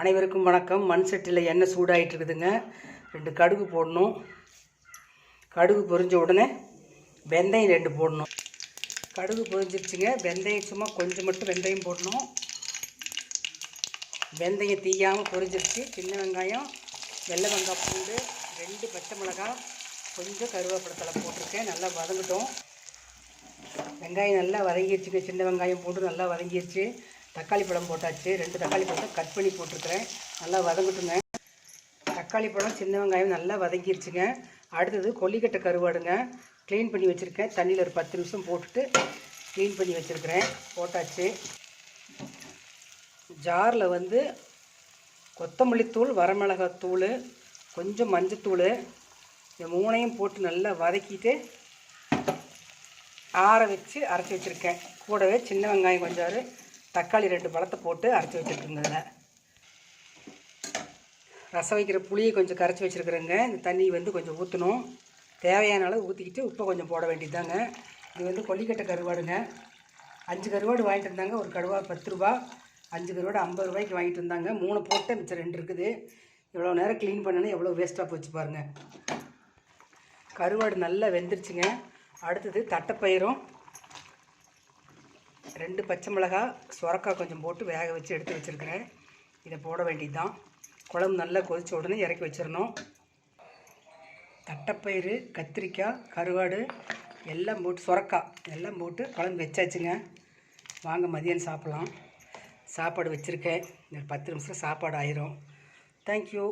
அனைவருக்கும் வணக்கம். மண் சட்டியில் எண்ணெய் சூடாகிட்டு இருக்குதுங்க ரெண்டு கடுகு போடணும். கடுகு பொரிஞ்ச உடனே வெந்தயம் ரெண்டு போடணும். கடுகு பொரிஞ்சிருச்சுங்க. வெந்தயம் சும்மா கொஞ்சம் மட்டும் வெந்தயம் போடணும். வெந்தயம் தீயாமல் பொரிஞ்சிருச்சு. சின்ன வெங்காயம் வெள்ளை வெங்காயம் பூண்டு ரெண்டு பச்சை மிளகாய் கொஞ்சம் கருவேப்பிலை போட்டிருக்கேன். நல்லா வதங்கட்டும். வெங்காயம் நல்லா வதங்கிடுச்சுங்க சின்ன வெங்காயம் போட்டு நல்லா வதங்கிடுச்சு தக்காளி பழம் போட்டாச்சு. ரெண்டு தக்காளி பழத்தை கட் பண்ணி போட்டிருக்கிறேன். நல்லா வதங்கட்டுங்க. தக்காளி பழம் சின்ன வெங்காயம் நல்லா வதங்கிருச்சுங்க. அடுத்தது கொல்லிக்கட்டை கருவாடுங்க. க்ளீன் பண்ணி வச்சுருக்கேன். தண்ணியில் ஒரு பத்து நிமிஷம் போட்டுட்டு க்ளீன் பண்ணி வச்சுருக்கிறேன். போட்டாச்சு. ஜாரில் வந்து கொத்தமல்லித்தூள் வரமிளகாத்தூள் கொஞ்சம் மஞ்சத்தூள் இந்த மூணையும் போட்டு நல்லா வதக்கிட்டு ஆற வச்சு அரைச்சி வச்சுருக்கேன். கூடவே சின்ன வெங்காயம் கொஞ்சம் தக்காளி ரெண்டு பழத்தை போட்டு அரைச்சி வச்சுருக்குங்க இதில் ரசம் வைக்கிற புளியை கொஞ்சம் கரைச்சி வச்சுருக்குறேங்க. இந்த தண்ணி வந்து கொஞ்சம் ஊற்றணும் தேவையான அளவு ஊற்றிக்கிட்டு உப்பை கொஞ்சம் போட வேண்டியதுதாங்க. இது வந்து கொல்லிக்கட்டை கருவாடுங்க. அஞ்சு கருவாடு வாங்கிட்டு இருந்தாங்க. ஒரு கருவா பத்து ரூபா அஞ்சு கருவாடு ஐம்பது ரூபாய்க்கு வாங்கிட்டு இருந்தாங்க. மூணு போட்டு மிச்சம் ரெண்டு இருக்குது. இவ்வளோ நேரம் க்ளீன் பண்ணணும். எவ்வளோ வேஸ்ட்டாக போச்சு பாருங்கள் கருவாடு நல்லா வெந்துருச்சுங்க. அடுத்தது தட்டைப்பயிரும். ரெண்டு பச்சை மிளகா சுரக்காய் கொஞ்சம் போட்டு வேக வச்சு எடுத்து வச்சுருக்கிறேன். இதை போட வேண்டியது தான் குழம்பு நல்லா கொதிச்ச உடனே இறக்கி வச்சிடணும். தட்டைப்பயிறு கத்திரிக்காய் கருவாடு எல்லாம் போட்டு சுரக்காய் எல்லாம் போட்டு குழம்பு வச்சாச்சுங்க. வாங்க மதியம் சாப்பிட்லாம். சாப்பாடு வச்சுருக்கேன். இந்த பத்து நிமிஷம் சாப்பாடு ஆயிரும். தேங்க்யூ